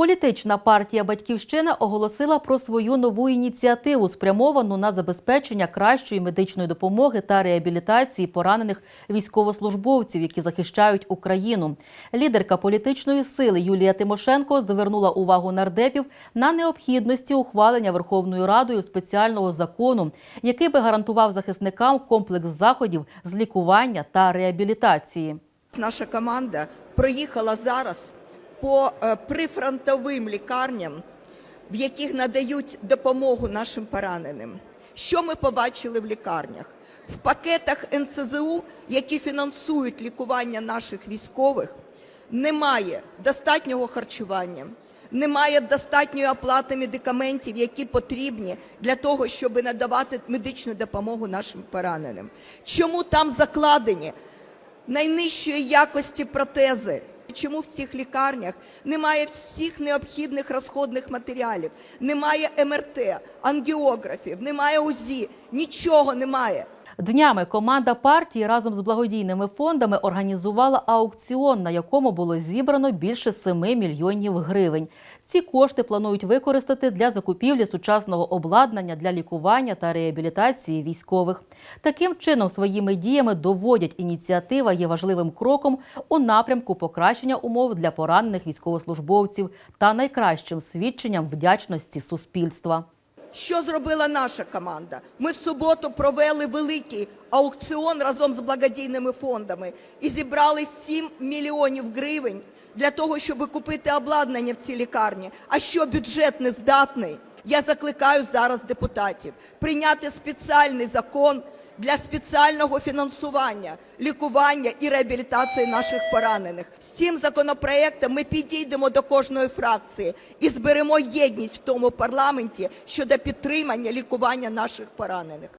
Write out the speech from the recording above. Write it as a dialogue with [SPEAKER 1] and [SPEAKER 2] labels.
[SPEAKER 1] Політична партія Батьківщина оголосила про свою нову ініціативу, спрямовану на забезпечення кращої медичної допомоги та реабілітації поранених військовослужбовців, які захищають Україну. Лідерка політичної сили Юлія Тимошенко звернула увагу нардепів на необхідності ухвалення Верховною Радою спеціального закону, який би гарантував захисникам комплекс заходів з лікування та реабілітації.
[SPEAKER 2] Наша команда проїхала зараз по е, прифронтовим лікарням, в яких надають допомогу нашим пораненим. Що ми побачили в лікарнях? В пакетах НСЗУ, які фінансують лікування наших військових, немає достатнього харчування, немає достатньої оплати медикаментів, які потрібні для того, щоб надавати медичну допомогу нашим пораненим. Чому там закладені найнижчої якості протези? Чому в цих лікарнях немає всіх необхідних розходних матеріалів, немає МРТ, ангіографів, немає УЗІ, нічого немає.
[SPEAKER 1] Днями команда партії разом з благодійними фондами організувала аукціон, на якому було зібрано більше 7 мільйонів гривень. Ці кошти планують використати для закупівлі сучасного обладнання для лікування та реабілітації військових. Таким чином, своїми діями доводять ініціатива є важливим кроком у напрямку покращення умов для поранених військовослужбовців та найкращим свідченням вдячності суспільства.
[SPEAKER 2] Що зробила наша команда? Ми в суботу провели великий аукціон разом з благодійними фондами і зібрали 7 мільйонів гривень для того, щоб купити обладнання в цій лікарні. А що бюджет не здатний? Я закликаю зараз депутатів прийняти спеціальний закон для спеціального фінансування, лікування і реабілітації наших поранених. З цим законопроектом ми підійдемо до кожної фракції і зберемо єдність в тому парламенті щодо підтримання лікування наших поранених.